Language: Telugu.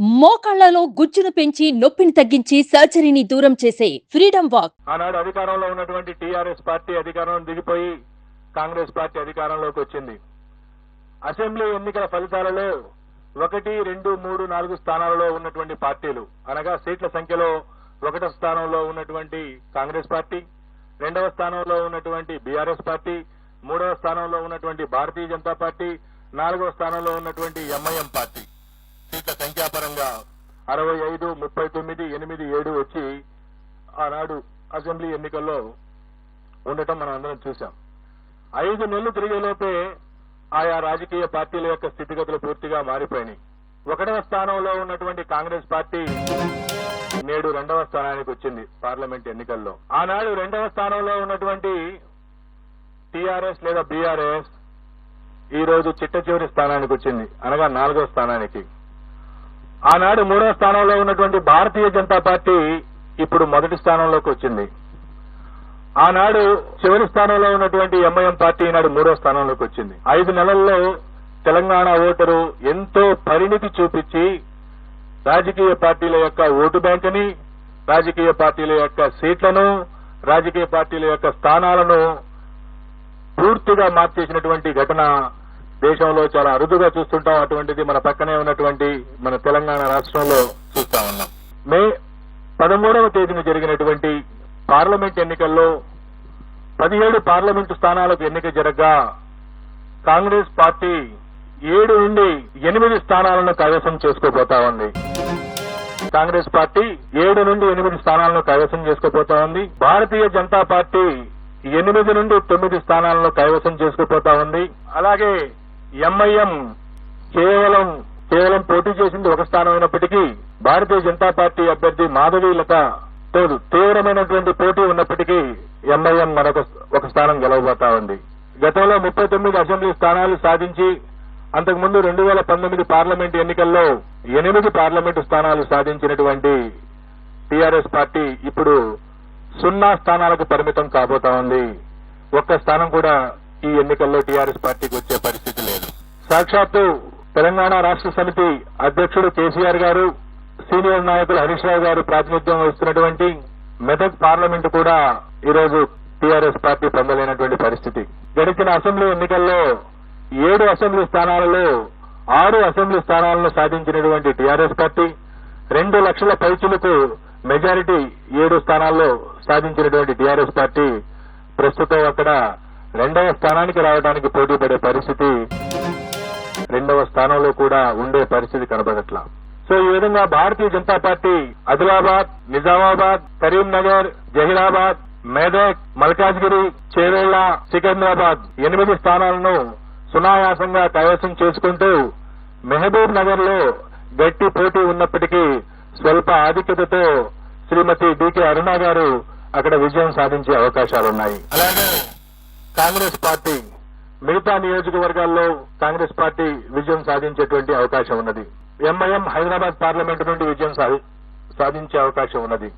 మోకాళ్ళలో గుజ్జును పెంచి నొప్పిని తగ్గించి సర్జరీని దూరం చేసే ఫ్రీడమ్ వాక్. ఆనాడు అధికారంలో ఉన్నటువంటి టీఆర్ఎస్ పార్టీ అధికారం దిగిపోయి కాంగ్రెస్ పార్టీ అధికారంలోకి వచ్చింది. అసెంబ్లీ ఎన్నికల ఫలితాలలో ఒకటి రెండు మూడు నాలుగు స్థానాలలో ఉన్నటువంటి పార్టీలు. అనగా సీట్ల సంఖ్యలో ఒకటో స్థానంలో ఉన్నటువంటి కాంగ్రెస్ పార్టీ రెండవ స్థానంలో ఉన్నటువంటి బీఆర్ఎస్ పార్టీ మూడవ స్థానంలో ఉన్నటువంటి భారతీయ జనతా పార్టీ నాలుగవ స్థానంలో ఉన్నటువంటి ఎంఐఎం పార్టీ. సంఖ్యాపరంగా అరవై ఐదు ముప్పై తొమ్మిది ఎనిమిది ఏడు వచ్చి ఆనాడు అసెంబ్లీ ఎన్నికల్లో ఉండటం మనం అందరం చూశాం. ఐదు నెలలు తిరిగేలోపే ఆయా రాజకీయ పార్టీల యొక్క స్థితిగతులు పూర్తిగా మారిపోయినాయి. ఒకటవ స్థానంలో ఉన్నటువంటి కాంగ్రెస్ పార్టీ నేడు రెండవ స్థానానికి వచ్చింది పార్లమెంట్ ఎన్నికల్లో. ఆనాడు రెండవ స్థానంలో ఉన్నటువంటి టీఆర్ఎస్ లేదా బీఆర్ఎస్ ఈ రోజు చిట్ట చివరి స్థానానికి వచ్చింది. అనగా నాలుగో స్థానానికి. ఆనాడు మూడో స్థానంలో ఉన్నటువంటి భారతీయ జనతా పార్టీ ఇప్పుడు మొదటి స్థానంలోకి వచ్చింది. ఆనాడు చివరి స్థానంలో ఉన్నటువంటి ఎంఐఎం పార్టీ ఈనాడు మూడో స్థానంలోకి వచ్చింది. ఐదు నెలల్లో తెలంగాణ ఓటరు ఎంతో పరిణితి చూపించి రాజకీయ పార్టీల యొక్క ఓటు బ్యాంకుని రాజకీయ పార్టీల యొక్క సీట్లను రాజకీయ పార్టీల యొక్క స్థానాలను పూర్తిగా మార్చేసినటువంటి ఘటన దేశంలో చాలా అరుదుగా చూస్తుంటాం. అటువంటిది మన పక్కనే ఉన్నటువంటి మన తెలంగాణ రాష్ట్రంలో చూస్తా ఉన్నాం. మే పదమూడవ తేదీన జరిగినటువంటి పార్లమెంట్ ఎన్నికల్లో పదిహేడు పార్లమెంటు స్థానాలకు ఎన్నిక జరగగా కాంగ్రెస్ పార్టీ ఏడు నుండి ఎనిమిది స్థానాలను కైవసం చేసుకోబోతా ఉంది. కాంగ్రెస్ పార్టీ ఏడు నుండి ఎనిమిది స్థానాలను కైవసం చేసుకోబోతా ఉంది. భారతీయ జనతా పార్టీ ఎనిమిది నుండి తొమ్మిది స్థానాలను కైవసం చేసుకుపోతా ఉంది. అలాగే ఎంఐఎం కేవలం కేవలం పోటీ చేసింది ఒక స్థానం అయినప్పటికీ భారతీయ జనతా పార్టీ అభ్యర్థి మాధవి లత తో తీవ్రమైనటువంటి పోటీ ఉన్నప్పటికీ ఎంఐఎం మరొక ఒక స్థానం గెలవబోతా ఉంది. గతంలో ముప్పై తొమ్మిది అసెంబ్లీ స్థానాలు సాధించి అంతకుముందు రెండు వేల పంతొమ్మిది పార్లమెంట్ ఎన్నికల్లో ఎనిమిది పార్లమెంటు స్థానాలు సాధించినటువంటి టీఆర్ఎస్ పార్టీ ఇప్పుడు సున్నా స్థానాలకు పరిమితం కాబోతా ఉంది. ఒక్క స్థానం కూడా ఈ ఎన్నికల్లో టీఆర్ఎస్ పార్టీకి వచ్చే పరిస్థితి సాక్షాత్తు తెలంగాణ రాష్ట్ర సమితి అధ్యక్షుడు కేసీఆర్ గారు సీనియర్ నాయకులు హరీష్ రావు గారు ప్రాతినిధ్యం వహిస్తున్నటువంటి మెదక్ పార్లమెంట్ కూడా ఈరోజు టీఆర్ఎస్ పార్టీ పొందలేనటువంటి పరిస్థితి. గడిచిన అసెంబ్లీ ఎన్నికల్లో ఏడు అసెంబ్లీ స్థానాలలో ఆరు అసెంబ్లీ స్థానాలను సాధించినటువంటి టీఆర్ఎస్ పార్టీ రెండు లక్షల పైచులకు మెజారిటీ ఏడు స్థానాల్లో సాధించినటువంటి టీఆర్ఎస్ పార్టీ ప్రస్తుతం అక్కడ రెండవ స్థానానికి రావడానికి పోటీ పడే పరిస్థితి. రెండవ స్థానంలో కూడా ఉండే పరిస్థితి కనబడట్లా. సో ఈ విధంగా భారతీయ జనతా పార్టీ ఆదిలాబాద్ నిజామాబాద్ కరీంనగర్ జహీరాబాద్ మేదక్ మల్కాజ్గిరి చేవేళ్ళ సికింద్రాబాద్ ఎనిమిది స్థానాలను సునాయాసంగా కైవసం చేసుకుంటూ మెహబూబ్ నగర్లో గట్టి పోటీ ఉన్నప్పటికీ స్వల్ప ఆధిక్యతతో శ్రీమతి డికే అరుణ గారు అక్కడ విజయం సాధించే అవకాశాలున్నాయి. అలాగే కాంగ్రెస్ పార్టీ మిగతా నియోజకవర్గాల్లో కాంగ్రెస్ పార్టీ విజయం సాధించేటువంటి అవకాశం ఉన్నది. ఎంఐఎం హైదరాబాద్ పార్లమెంటు నుండి విజయం సాధి- సాధించే అవకాశం ఉన్నది.